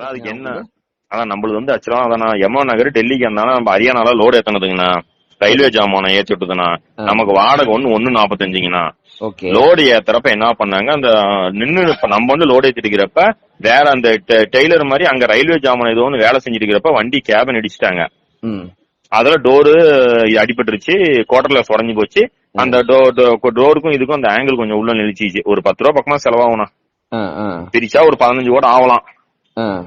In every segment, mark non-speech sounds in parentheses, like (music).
அதான் அதுக்கு என்ன? அதான் நம்மளுது வந்து ஆக்சுவலா அதான் யமுனா நகர் டெல்லிக்கு இருந்தாலும் நம்ம ஹரியானால லோடு ஏத்தனதுங்கண்ணா. ரயில்வே ஜாமானம் ஏத்தி விட்டுதுண்ணா. நமக்கு வாடகை ஒண்ணு ஒண்ணு நாப்பத்தஞ்சுங்கண்ணா. லோடு ஏத்துறப்ப என்ன பண்ணாங்க அந்த நின்னு இப்ப நம்ம வந்து லோடு ஏத்திட்டு இருக்கிறப்ப வேற அந்த டெய்லர் மாதிரி அங்க ரயில்வே ஜாமான் ஏதோ ஒன்று வேலை செஞ்சுட்டு இருக்கிறப்ப வண்டி கேபின் அடிச்சிட்டாங்க ம். அதுல டோரு அடிபட்டுருச்சு குவார்டர்ல உடஞ்சு போச்சு. அந்த டோருக்கும் இதுக்கும் அந்த ஆங்கிள் கொஞ்சம் உள்ள நெளிச்சிச்சு ஒரு பத்து ரூபா பக்கமா ஆ பிரிச்சா ஒரு பதினஞ்சு கூட ஆகலாம்.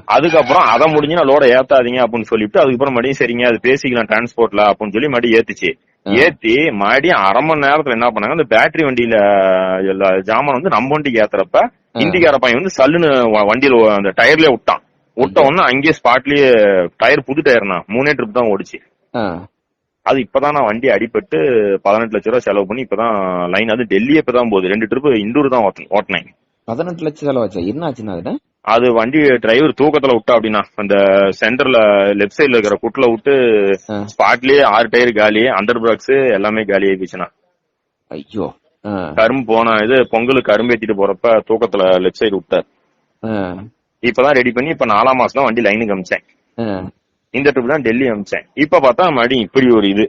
அதுக்கப்புறம் அதை முடிஞ்சு நான் லோட ஏத்தாதீங்க அப்படின்னு சொல்லிட்டு அதுக்கப்புறம் மறுபடியும் சரிங்க அது பேசிக்கலாம் டிரான்ஸ்போர்ட்ல அப்படின்னு சொல்லி மறுபடியும் ஏத்துச்சு. ஏத்தி மறுபடியும் அரை மணி நேரத்துல என்ன பண்ணாங்க அந்த பேட்டரி வண்டியில ஜாமான் வந்து நம்ம வண்டிக்கு ஏத்துறப்ப ஹிந்திக்கார பையன் வந்து சல்லுன்னு வண்டியில அந்த டயர்லயே விட்டான். விட்ட உடனே அங்கேயே ஸ்பாட்லயே டயர் புது டயர்னா மூணே ட்ரிப் தான் ஓடிச்சு. அது இப்பதான் நான் வண்டி அடிபட்டு பதினெட்டு லட்ச ரூபா செலவு பண்ணி இப்பதான் லைன் அது டெல்லியே இப்பதான் போகுது. ரெண்டு ட்ரிப் இண்டூர் தான் ஓட்டு- ஓட்டினேன். பதினெட்டு லட்சம் செலவாச்சா? என்ன ஆச்சுன்னா அதுல? அது வண்டி டிரைவர் தூக்கத்துல விட்டா அப்படின்னா அந்த சென்டர்ல லெஃப்ட் சைடுல இருக்கிற குட்ல விட்டு. ஸ்பாட்லயே ஆறு டயர் காலி அண்டர் பிராக்ஸ் எல்லாமே காலி ஆயிடுச்சுண்ணா ஐயோ. கரும்பு போன இது பொங்கலுக்கு கரும்பு ஏத்திட்டு போறப்ப தூக்கத்துல லெஃப்ட் சைடு விட்டார் இப்பதான் ரெடி பண்ணி இப்ப நாலாம் மாசம் தான் வண்டி லைனுக்கு அமிச்சேன். இந்த ட்ரிப் தான் டெல்லி அமிச்சேன். இப்ப பார்த்தா மறுபடியும் இப்படி ஒரு இது.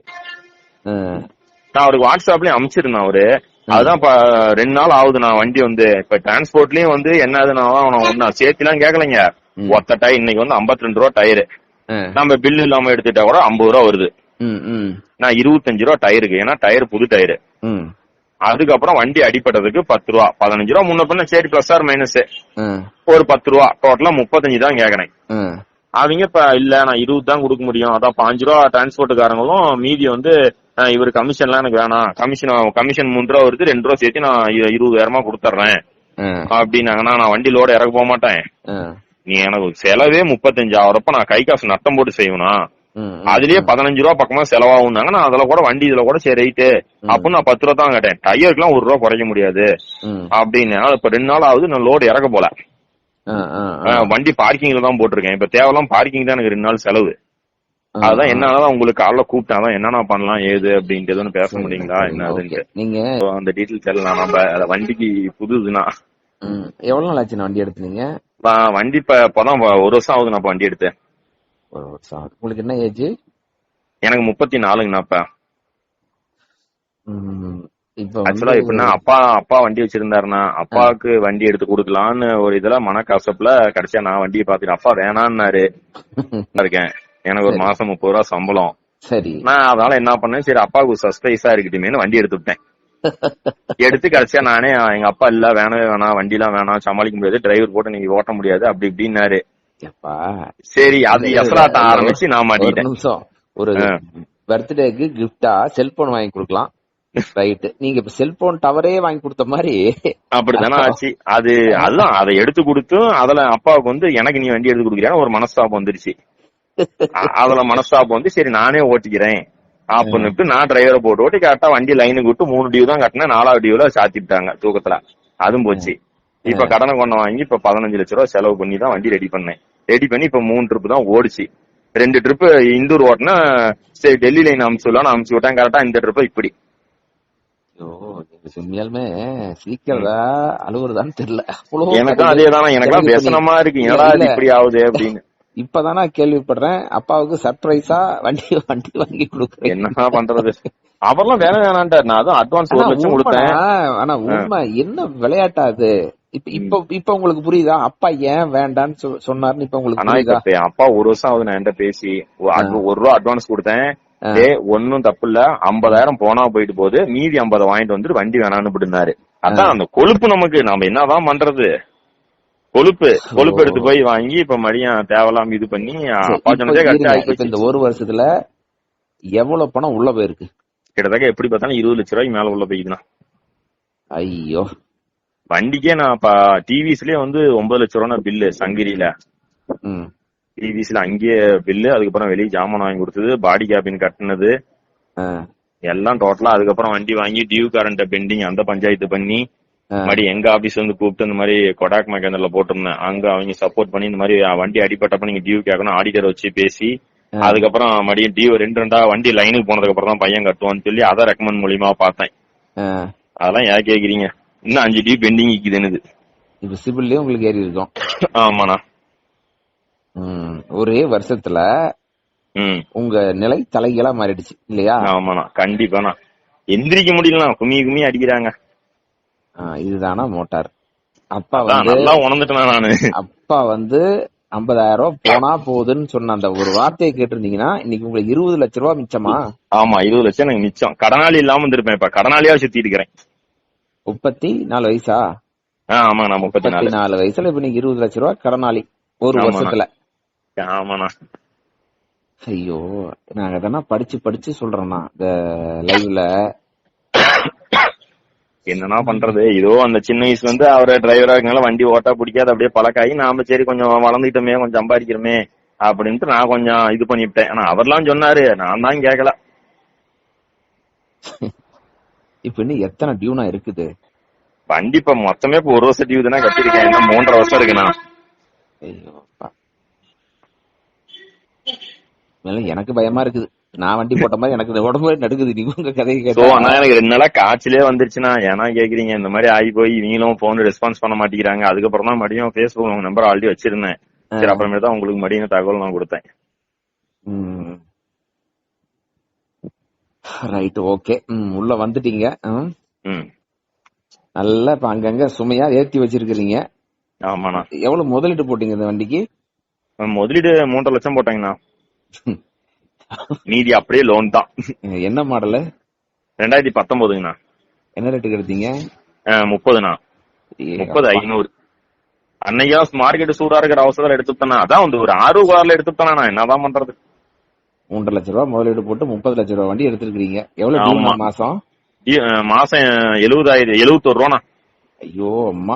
நான் அவருக்கு வாட்ஸ்அப்லயும் அமிச்சிருந்தேன் அவரு. அதுதான் இப்ப ரெண்டு நாள் ஆகுது நான் வண்டி வந்து. இப்ப டிரான்ஸ்போர்ட்லயும் வந்து என்ன ஆகுதுன்னா ஒன்னா சேர்த்துலாம் கேட்கலைங்க ம். ஒத்த டயர் இன்னைக்கு வந்து 52 ரெண்டு ரூபா டயரு. நம்ம பில் இல்லாம எடுத்துட்டா கூட ஐம்பது ரூபா வருது. நான் இருபத்தஞ்சு ரூபா டயருக்கு ஏன்னா டயர் புது டயரு. அதுக்கப்புறம் வண்டி அடிப்பட்டதுக்கு பத்து ரூபா. பதினஞ்சு ரூபா முன்ன பின்ன சரி பிளஸ் ஆர் மைனஸ் ஒரு பத்து ரூபா. டோட்டலா முப்பத்தஞ்சு தான் கேக்குறேன். அவங்க இப்ப இல்ல நான் இருபது தான் கொடுக்க முடியும். அதான் பாஞ்சு ரூபா டிரான்ஸ்போர்ட்டுக்காரங்களும் மீதி வந்து இவரு கமிஷன்லாம் எனக்கு வேணாம். கமிஷன் கமிஷன் மூணு ரூபா வருது ரெண்டு ரூபா சேர்த்து நான் இருபதாயிரமா கொடுத்துட்றேன் அப்படின்னாங்கன்னா நான் வண்டி லோட இறக்க போக மாட்டேன். நீ எனக்கு செலவே முப்பத்தஞ்சு ஆகிறப்ப நான் கை காசு நட்டம் போட்டு ம் அதுலயே பதினஞ்சு ரூபா பக்கமா செலவாகுனாங்க நான் அதுல கூட வண்டி இதுல கூட சரி ரைட்டு. அப்படின்னு நான் பத்து ரூபா தான் கேட்டேன். டயருக்குலாம் ஒரு ரூபா குறைக்க முடியாது. அப்படின்னு. இப்ப ரெண்டு நாள் ஆகுது நான் லோடு இறக்க போல. வண்டி பார்க்கிங்ல தான் போட்டிருக்கேன். இப்ப தேவையெல்லாம் பார்க்கிங் தான் எனக்கு ரெண்டு நாள் செலவு. அதான் என்னதான் உங்களுக்கு காலைல கூப்பிட்டேன். அதான் என்னென்ன பண்ணலாம் ஏது அப்படின்ட்டு எதுவும் பேச முடியுங்களா? என்ன நீங்க அந்த டீட்டெயில்ஸ் எல்லாம் நம்ம வண்டிக்கு புதுதுன்னா ம், எவ்வளவு நாள் ஆச்சு வண்டி எடுத்தீங்க வ- வண்டி இப்ப இப்பதான் ஒரு வருஷம் ஆகுது நான் வண்டி எடுத்தேன். ஒரு வருஷம் ஆகுது. உங்களுக்கு என்ன ஏஜ் எனக்கு முப்பத்தி நாலுங்கண்ணா இப்ப இப்ப ஆக்சுவலா எப்படின்னா அப்பா அப்பா வண்டி வச்சிருந்தாருன்னா அப்பாவுக்கு வண்டி எடுத்து கொடுக்கலான்னு ஒரு இதுல மனக்கசப்புல கடைசியா நான் வண்டியை பாத்துட்டு அப்பா வேணான்னாரு. (laughs) இருக்கேன். எனக்கு ஒரு மாசம் முப்பது ரூபா சம்பளம். சரி. நான் அதனால என்ன பண்ணேன்? சரி அப்பாவுக்கு சர்ப்ரைஸா இருக்கட்டுமேனு வண்டி எடுத்து விட்டேன் (laughs) எடுத்து கடைசியா நானே எங்க அப்பா இல்ல வேணவே வேணாம் வண்டி எல்லாம் வேணாம் சமாளிக்க முடியாது டிரைவர் போட்டு நீங்க ஓட்ட முடியாது அப்படி இப்படின்னாரு. சரி அது எசலாட்டம் ஆரம்பிச்சு நான் மாட்டிட்டேன் நிமிஷம். ஒரு. பர்த்டேக்கு கிஃப்டா செல்போன் வாங்கி கொடுக்கலாம். ரைட் நீங்க இப்ப செல்போன் டவரே வாங்கி கொடுத்த மாதிரி. அப்படித்தானே ஆச்சு. அது (laughs) அதுதான் அதை எடுத்து கொடுத்தும் அதுல அப்பாவுக்கு வந்து எனக்கு நீ வண்டி எடுத்து கொடுக்குறியா ஒரு மனஸ்தாபம் வந்துருச்சு. அதுல மனஸ்தாபம் வந்து சரி நானே ஓட்டிக்கிறேன். அப்படின்னுட்டு நான் டிரைவரை போட்டு ஓட்டி கரெக்டா வண்டி லைனுக்கு விட்டு மூணு டியூ தான் கட்டினேன் நாலாவது டியூல சாத்திட்டாங்க தூக்கத்துல. அதுவும் போச்சு. இப்ப கடனை கொண்ட வாங்கி இப்ப பதினஞ்சு லட்ச ரூபா செலவு பண்ணி தான் வண்டி ரெடி பண்ணேன். ரெடி பண்ணி இப்ப மூணு ட்ரிப் தான் ஓடிச்சு. ரெண்டு ட்ரிப் இந்தூர் ஓட்டினா சரி டெல்லி லைன் அமுச்சு அமுச்சு விட்டேன். கரெக்டா இந்த ட்ரிப் இப்படி. உண்மையாலுமே அழுவுறதான்னு தெரியல. எனக்கும் அதே தானே எனக்கெல்லாம் எனக்கு பேசனமா இருக்கு? என்னடா. இப்படி ஆகுது அப்படின்னு. இப்பதானா கேள்விப்படுறேன். அப்பாவுக்கு சர்ப்ரைஸா வண்டி (laughs) வண்டி வாங்கி கொடுக்குறேன். என்ன பண்றது? அவர்லாம் வேலை வேணான்ட்டார் நான் அதான் அட்வான்ஸ் ஒரு லட்சம் கொடுத்தேன். ஆனா உண்மை என்ன விளையாட்டா அது? இப்ப இப்ப இப்ப உங்களுக்கு புரியுதா? அப்பா ஏன் வேண்டான்னு சொன்னாருன்னு இப்ப உங்களுக்கு புரியுதா? அப்பா ஒரு வருஷம் ஆகுது நான் என்கிட்ட பேசி. ஒரு ரூபா அட்வான்ஸ் கொடுத்தேன். டே ஒன்னும் தப்பு இல்ல ஐம்பதாயிரம் போனா போயிட்டு போகுது. மீதி ஐம்பதை வாங்கிட்டு வந்துட்டு வண்டி வேணாம்னு அப்படின்னாரு அதான் அந்த கொழுப்பு நமக்கு. நாம என்னதான் பண்றது? கொழுப்பு கொழுப்பு எடுத்து போய் வாங்கி இப்ப மறுபடியும் தேவலாம் இது பண்ணி இந்த ஒரு வருஷத்துல எவ்வளவு பணம் உள்ள போயிருக்கு? கிட்டத்தட்ட எப்படி பார்த்தாலும் இருபது லட்ச ரூபாய்க்கு மேல உள்ள போய்க்குதுண்ணா ஐயோ. வண்டிக்கே நான் இப்ப டிவிஸ்லயே வந்து ஒன்பது லட்ச ரூபா பில்லு சங்கிரியில. டிவிஸ்ல அங்கேயே பில்லு அதுக்கப்புறம் வெளியே ஜாமான் வாங்கி கொடுத்தது பாடி கேபின் கட்டினது. எல்லாம் டோட்டலா அதுக்கப்புறம் வண்டி வாங்கி டியூ கரண்ட் பெண்டிங் அந்த பஞ்சாயத்து பண்ணி மறுபடி எங்க ஆபீஸ் வந்து கூப்பிட்டு இந்த மாதிரி கொடாக் மெக்கானிக்ல போட்டிருந்தேன். அங்க அவங்க சப்போர்ட் பண்ணி இந்த மாதிரி வண்டி அடிப்பட்டப்ப நீங்க டியூ கேட்கணும் ஆடிட்டர் வச்சு பேசி. அதுக்கப்புறம் மறுபடியும் டியூ ரெண்டு ரெண்டா வண்டி லைனுக்கு போனதுக்கு அப்புறம் தான் பையன் கட்டுவான்னு சொல்லி அதை ரெக்கமெண்ட் மூலியமா பார்த்தேன். அதெல்லாம் ஏன் கேக்குறீங்க? இன்னும் அஞ்சு டியூ பெண்டிங் இருக்குதுன்னு இப்ப சிபில்லயும் உங்களுக்கு ஏறி இருக்கும். ஆமாண்ணா. ஒரே வருஷத்துல உங்க நிலை தலைகீழா மாறிடுச்சு இல்லையா? ஆமாண்ணா கண்டிப்பாண்ணா. எந்திரிக்க முடியலண்ணா கும்மி கும்மி அடிக்கிறாங்க. இதுதானா மோட்டார். அப்பா வந்து நல்லா உணர்ந்துட்டேன் நானு. அப்பா வந்து 50000 ரூபாய் போனா போகுதுன்னு சொன்ன அந்த ஒரு வார்த்தையை கேட்டிருந்தீங்கன்னா இன்னைக்கு உங்களுக்கு இருபது லட்ச ரூபாய் மிச்சமா? ஆமா இருபது லட்சம் எனக்கு மிச்சம். கடனாளி இல்லாம இருந்திருப்பேன் இப்ப. கடனாளியா சுத்திட்டு இருக்கிறேன் முப்பத்தி நாலு வயசா? ஆ ஆமாண்ணா முப்பத்தி நாலு. நாலு வயசுல இப்ப நீங்க இருபது லட்ச ரூபாய் கடனாளி ஒரு. வருஷத்துல. ஆமாண்ணா. ஐயோ நாங்க இதெல்லாம் படிச்சு படிச்சு சொல்றோம்னா இந்த லைவ்ல என்னண்ணா பண்றது? இதோ அந்த சின்ன வயசுல இருந்து அவரை டிரைவரா இருக்கனால வண்டி ஓட்டா பிடிக்காது அப்படியே பழக்காயி நாம சரி கொஞ்சம் வளர்ந்துட்டோமே கொஞ்சம் சம்பாதிக்கிறோமே அப்படின்ட்டு நான் கொஞ்சம் இது பண்ணிவிட்டேன். ஆனா அவர்லாம் சொன்னாரு நான் தான் கேட்கல இப்ப இன்னும் எத்தனை டியூனா இருக்குது? வண்டி இப்ப மொத்தமே இப்ப ஒரு வருஷம் டியூ தானே கட்டிருக்கேன் இன்னும் மூன்றரை வருஷம் இருக்குண்ணா. எனக்கு பயமா இருக்குது. நான் வண்டி போட்ட மாதிரி எனக்கு உடம்பு நடுக்குது நீங்க உங்க கதையை சோ கேட்டா ஆனா எனக்கு ரெண்டு நாளா காய்ச்சலே வந்துருச்சுண்ணா. ஏன்னா கேக்குறீங்க இந்த மாதிரி ஆகி போய் இவங்களும் போன் ரெஸ்பான்ஸ் பண்ண மாட்டேங்கிறாங்க. அதுக்கப்புறம் தான் மறுபடியும் பேஸ்புக் உங்க நம்பர் ஆல்ரெடி வச்சிருந்தேன். சரி அப்புறமே தான் உங்களுக்கு மறுபடியும் தகவல் நான் கொடுத்தேன். ரைட் ஓகே உள்ள வந்துட்டீங்க. நல்லா இப்ப அங்கங்க சுமையா ஏத்தி வச்சிருக்கிறீங்க. ஆமாண்ணா. எவ்வளவு முதலீடு போட்டீங்க இந்த வண்டிக்கு? முதலீடு மூன்றரை லட்சம் போட்டாங்கண்ணா. (laughs) மீதி அப்படியே லோன் தான். என்ன மாடலு ரெண்டாயிரத்தி பத்தொன்பதுங்கண்ணா. என்ன ரேட்டுக்கு எடுத்தீங்க? முப்பதுண்ணா. முப்பது. ஐநூறு. அன்னையா மார்க்கெட் சூடா இருக்கிற அவசரம் எடுத்துட்டேன்னா அதான் வந்து ஒரு ஆறு கார்ல எடுத்துட்டேனா நான். என்னதான் பண்றது? மூன்றரை லட்ச ரூபாய் முதலீடு போட்டு முப்பது லட்ச ரூபாய் வண்டி எடுத்திருக்கீங்க எவ்வளவு மாசம்? மாசம் எழுபதாயிரம் எழுபத்தோரு ரூபாண்ணா ஐயோ அம்மா.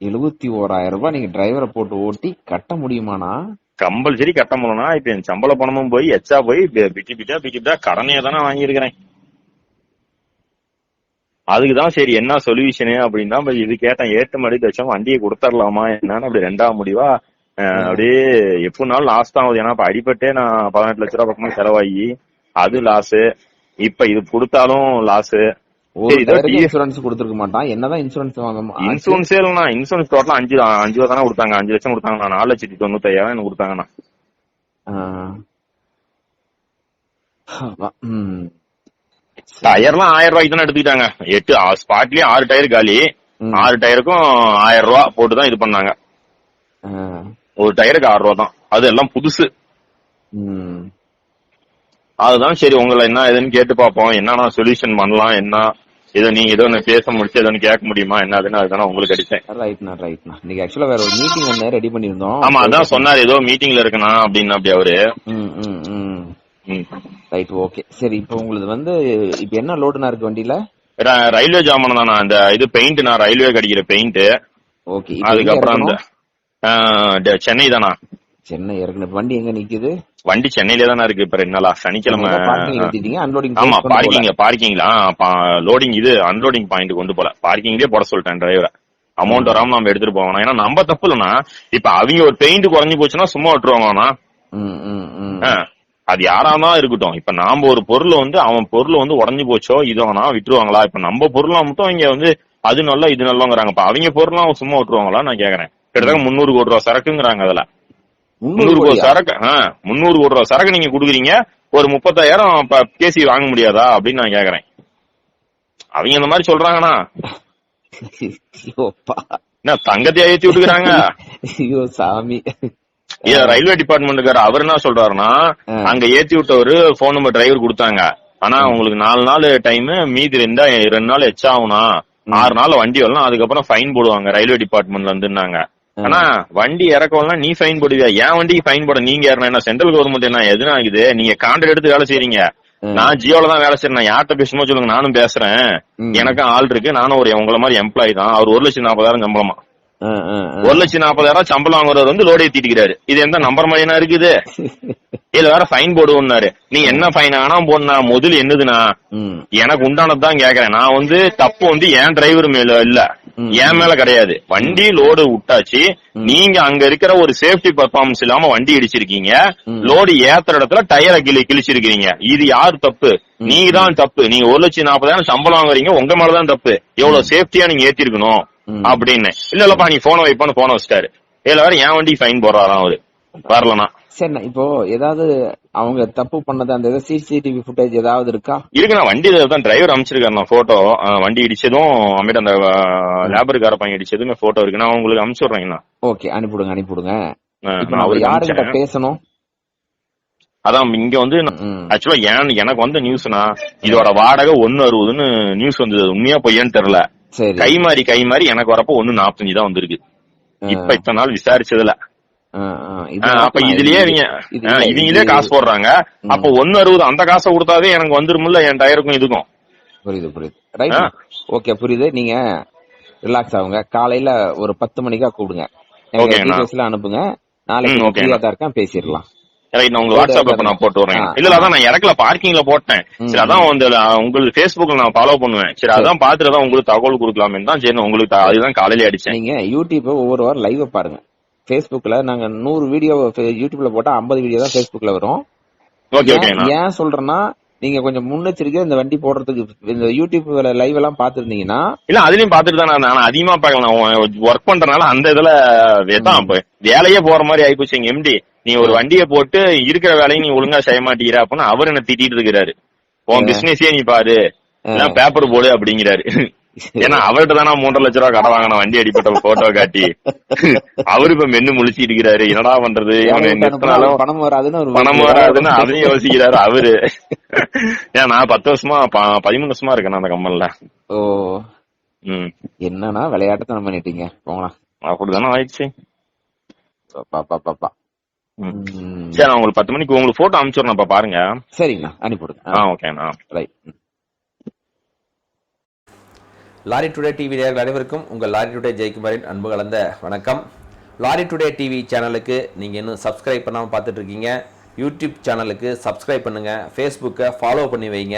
எழுபத்தி ஓராயிரம் ரூபாய் நீங்க டிரைவரை போட்டு ஓட்டி கட்ட முடியுமாண்ணா? கம்பல்சரி கட்ட முடியலனா இப்ப என் சம்பள பணமும் போய் எச்சா போய் பிட்டி பிட்டா பிட்டி பிட்டா கடனையே தானே வாங்கியிருக்கிறேன். அதுக்குதான் சரி என்ன சொல்யூஷனு அப்படின்னு தான் இது கேட்டேன் ஏற்று மடி தச்சம் வண்டியை கொடுத்துடலாமா என்னன்னு அப்படி ரெண்டாம் முடிவா அஹ், அப்படியே எப்படினாலும் லாஸ் தான் ஆகுது. ஏன்னா இப்ப அடிபட்டே நான் பதினெட்டு லட்ச ரூபாய் பக்கமா செலவாகி அது லாஸ் இப்ப இது கொடுத்தாலும் லாஸ் இன்சூரன்ஸ் கொடுத்துருக்க மாட்டான். என்னதான் இன்சூரன்ஸ் வாங்க இன்சூரன்ஸே இல்லைண்ணா. இன்சூரன்ஸ் டோட்டலா அஞ்சு அஞ்சு ரூபா தானே கொடுத்தாங்க. அஞ்சு லட்சம் கொடுத்தாங்க நாலு லட்சத்தி தொண்ணூத்தி ஐயாயிரம் எனக்கு கொடுத்தாங்கண்ணா. டயர்லாம் ஆயிரம் ரூபாய்க்கு தானே எடுத்துக்கிட்டாங்க. எட்டு ஸ்பாட்லயே ஆறு டயர் காலி. ஆறு டயருக்கும் ஆயிரம் ரூபா போட்டு தான் இது பண்ணாங்க. ஒரு டயருக்கு ஆறு ரூபா தான் அது எல்லாம் புதுசு. அதுதான் சரி உங்களை என்ன ஏதுன்னு கேட்டு பார்ப்போம். என்னன்னா சொல்யூஷன் பண்ணலாம் என்ன? ஏதோ நீங்க ஏதோ ஒண்ணு பேச முடிச்சு ஏதோ ஒண்ணு கேட்க முடியுமா? என்ன அதுன்னு அதுதானே உங்களுக்கு அடிச்சேன். ரைட்ண்ணா ரைட்ண்ணா இன்னைக்கு ஆக்சுவலா வேற ஒரு மீட்டிங் ஒண்ணு ரெடி பண்ணிருந்தோம் ஆமா அதான் சொன்னாரு. ஏதோ மீட்டிங்ல இருக்கனா அப்படின்னு அப்படி அவரு. ரைட் ஓகே சரி இப்போ உங்களுக்கு வந்து இப்போ என்ன லோடுனா இருக்கு வண்டியில? ரயில்வே ஜாமான் தான்? அந்த இது பெயிண்ட் நான் ரயில்வே கடிக்கிற பெயிண்ட் ஓகே அதுக்கப்புறம் அந்த சென்னை தானா? சென்னை இப்ப வண்டி எங்க நிக்குது? வண்டி சென்னையிலே தானே இருக்கு. இப்ப ரெண்டு நாளா. சனிக்கிழமை ஆமா பார்க்கிங் பார்க்கிங்ல லோடிங் இது அன்லோடிங் பாயிண்ட் கொண்டு போல பார்க்கிங்லயே போட சொல்லிட்டேன் டிரைவரை அமௌண்ட் வராம நம்ம எடுத்துட்டு போகணும். ஏன்னா நம்ம தப்பு இல்லைன்னா இப்ப அவங்க ஒரு பெயிண்ட் குறைஞ்சு போச்சுன்னா சும்மா விட்டுருவாங்கண்ணா அது யாராதான் இருக்கட்டும். இப்ப நாம ஒரு பொருள் வந்து அவன் பொருள் வந்து உடஞ்சு போச்சோ இதுவானா விட்டுருவாங்களா? இப்ப நம்ம பொருளா மட்டும் இங்க வந்து அது நல்லா இது நல்லாங்கிறாங்க. இப்ப அவங்க பொருள்லாம் சும்மா விட்டுருவாங்களா? நான் கேக்குறேன். கிட்டத்தட்ட முந்நூறு கோடி ரூபா சரக்குங்கிறாங்க அதுல. முந்நூறு கோடி? சரக்கு முந்நூறு கோடி ரூபா சரக்கு நீங்க குடுக்குறீங்க ஒரு முப்பத்தாயிரம் கேசி வாங்க முடியாதா அப்படின்னு நான் கேக்குறேன். அவங்க இந்த மாதிரி சொல்றாங்கண்ணா என்ன தங்கத்தையா ஏத்தி விட்டுக்கிறாங்க? ஐயோ சாமி. ரயில்வே டிபார்ட்மெண்ட்டுக்கார அவர் என்ன சொல்றாருன்னா. அங்க ஏத்தி விட்டவரு போன் நம்பர் டிரைவர் கொடுத்தாங்க. ஆனா உங்களுக்கு நாலு நாள் டைம் மீதி ரெண்டா ரெண்டு நாள் எச்சா ஆகும்னா ஆறு நாள் வண்டி வரலாம் அதுக்கப்புறம் ஃபைன் போடுவாங்க ரயில்வே டிபார்ட்மெண்ட்ல இருந்துன்னாங்க. ஆனா வண்டி இறக்கலாம் நீ ஃபைன் போடுவியா? ஏன் வண்டிக்கு ஃபைன் போட நீங்க என்ன சென்ட்ரல் கவர்மெண்ட் என்ன எதுனா ஆகுது நீங்க கான்ட்ராக்ட் எடுத்து வேலை செய்றீங்க. நான் ஜியோல தான் வேலை செய்யறேன் நான் யார்கிட்ட பேசுமோ சொல்லுங்க நானும் பேசுறேன். எனக்கும் ஆள் இருக்கு. நானும் ஒரு உங்களை மாதிரி எம்ப்ளாயி தான். அவர் ஒரு லட்சம் நாற்பதாயிரம் சம்பளமா. ஒரு லட்சம் நாற்பதாயிரம் சம்பளம் வாங்குறவர் வந்து லோடு ஏத்திட்டு இது எந்த நம்பர் மாதிரினா இருக்குது? இதுல வேற ஃபைன் போடுவோம்னாரு. நீ என்ன ஃபைன் ஆனா போடனா முதல் என்னதுன்னா எனக்கு உண்டானது தான் கேக்குறேன். நான் வந்து தப்பு வந்து என் டிரைவர் மேல இல்ல. என் மேல கிடையாது. வண்டி லோடு விட்டாச்சு. நீங்க அங்க இருக்கிற ஒரு சேஃப்டி பர்ஃபார்மன்ஸ் இல்லாம வண்டி இடிச்சிருக்கீங்க. லோடு ஏத்துற இடத்துல டயரை கிளி கிழிச்சிருக்கீங்க இது யார் தப்பு? நீங்க தான் தப்பு. நீங்க ஒரு லட்சம் நாற்பதாயிரம் சம்பளம் வாங்குறீங்க. உங்க மேலதான் தப்பு. எவ்வளவு சேஃப்டியா நீங்க ஏத்திருக்கணும். அப்படின்னு. இல்ல இல்லப்பா நீ போன வைப்பான்னு போன வச்சிட்டாரு. இதுல வேற என் வண்டி ஃபைன் போடுறாராம் அவரு. வரலனா சரி இப்போ ஏதாவது அவங்க தப்பு பண்ணது அந்த சிசிடிவி ஃபுட்டேஜ் ஏதாவது இருக்கா? இருக்கு நான் வண்டி தான் டிரைவர் அமைச்சிருக்காரு. நான் போட்டோ வண்டி இடிச்சதும் அம்மிட்ட அந்த லேபருக்கார பையன் இடிச்சதுமே போட்டோ இருக்கு. நான் உங்களுக்கு அனுப்பிச்சுடுறேங்கண்ணா ஓகே நம்ம அவருக்கு யாருகிட்ட அனுப்பிச்சேன் பேசணும்? அதான் இங்க வந்து. ஆக்சுவலா ஏன் எனக்கு வந்த நியூஸ்னா இதோட வாடகை ஒன்னு அறுபதுன்னு நியூஸ் வந்தது. உண்மையா பொய்யான்னு தெரியல. கை மாறி கை மாறி எனக்கு வரப்போ ஒன்னு நாற்பத்தஞ்சு தான் வந்திருக்கு. இப்ப இத்தனை நாள் விசாரிச்சதுல இது அப்ப இதுலயே இது- இவங்க இவங்களே காசு போடுறாங்க. அப்ப ஒன்னு அறுபது அந்த காசை கொடுத்தாவே எனக்கு வந்துருமில்ல என் டயருக்கும் இதுக்கும். புரியுது புரியுது. ரைட். ஓகே புரியுது. நீங்க ரிலாக்ஸ் ஆகுங்க. காலையில ஒரு பத்து மணிக்கா ஓகேண்ணா. டீடைல்ஸ்ல அனுப்புங்க. நாளைக்கு. ஃப்ரீயா தான் இருக்கேன். பேசிடலாம். ரைட் நான் உங்களுக்கு வாட்ஸ்அப்ல இப்ப நான் போட்டு வரேன். இல்ல அதான் நான் இறக்கல பார்க்கிங்ல போட்டேன். சரி அதான் வந்து உங்களுக்கு Facebookல நான் ஃபாலோ பண்ணுவேன். சரி அதான் பாத்துட்டு தான் உங்களுக்கு தகவல் கொடுக்கலாமே தான் சரி உங்களுக்கு அதுதான் காலையில அடிச்சேன். நீங்க யூடியூப் ஒவ்வொரு வாரம் லைவ் பாருங்க. Facebookல நாங்க நூறு வீடியோ யூடியூப்ல போட்டா ஐம்பது வீடியோ தான் Facebookல வரும். ஓகே ஏன் சொல்றேன்னா நீங்க கொஞ்சம் முன்னெச்சரிக்கையா இந்த வண்டி போடுறதுக்கு இந்த யூடியூப் லைவ் எல்லாம் பாத்துருந்தீங்கன்னா இல்ல அதுலயும் பாத்துட்டு தான் நான் அதிகமா பார்க்கலாம் ஒர்க் பண்றதுனால அந்த இதுல வேலையே போற மாதிரி ஆயிப்போச்சு எங்க எம்டி நீ ஒரு வண்டியை போட்டு இருக்கிற வேலையை நீ ஒழுங்கா செய்ய மாட்டேங்கிற அப்படின்னு அவர் என்ன திட்டிட்டு இருக்கிறாரு. உன் பிசினஸே நீ பாரு. பேப்பர் போடு அப்படிங்கிறாரு. ஏன்னா அவர்கிட்ட தானே மூன்றரை லட்ச ரூபா கடை வாங்கின வண்டி அடிப்பட்ட போட்டோ காட்டி. அவரு இப்ப மென்னு முழிச்சிட்டு இருக்கிறாரு. என்னடா பண்றது? பணம் வராதுன்னு பணம் வராதுன்னு அதையும் யோசிக்கிறாரு அவரு. ஏன் நான் பத்து வருஷமா பதிமூணு வருஷமா இருக்கேன் அந்த கம்பெனில ஓ. ம். என்னன்னா விளையாட்டுத்தனம் பண்ணிட்டீங்க? போங்களா அப்படிதானே ஆயிடுச்சு. பாப்பா பாப்பா. சரி நான் உங்களுக்கு பத்து மணிக்கு உங்களுக்கு போட்டோ அனுப்பிச்சுடுறேன் இப்ப பாருங்க. சரிங்கண்ணா அனுப்பிவிடுங்க. ஆ. ஓகேண்ணா ரைட் லாரி டுடே டிவி நேர்கள் அனைவருக்கும் உங்கள் லாரி டுடே ஜெயக்குமாரின் அன்பு கலந்த வணக்கம். லாரி டுடே டிவி சேனலுக்கு நீங்கள் இன்னும் சப்ஸ்கிரைப் பண்ணாமல் பார்த்துட்ருக்கீங்க. யூடியூப் சேனலுக்கு சப்ஸ்கிரைப் பண்ணுங்கள் ஃபேஸ்புக்கை ஃபாலோ பண்ணி வைங்க.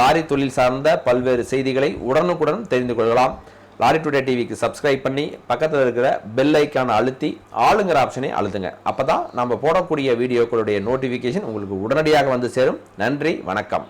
லாரி தொழில் சார்ந்த பல்வேறு செய்திகளை உடனுக்குடன் தெரிந்து கொள்ளலாம். லாரி டுடே டிவிக்கு சப்ஸ்கிரைப் பண்ணி பக்கத்தில் இருக்கிற பெல் அழுத்தி ஆளுங்கிற ஆப்ஷனை அழுத்துங்க. அப்போ தான் நம்ம போடக்கூடிய வீடியோக்களுடைய நோட்டிஃபிகேஷன் உங்களுக்கு உடனடியாக வந்து சேரும். நன்றி வணக்கம்.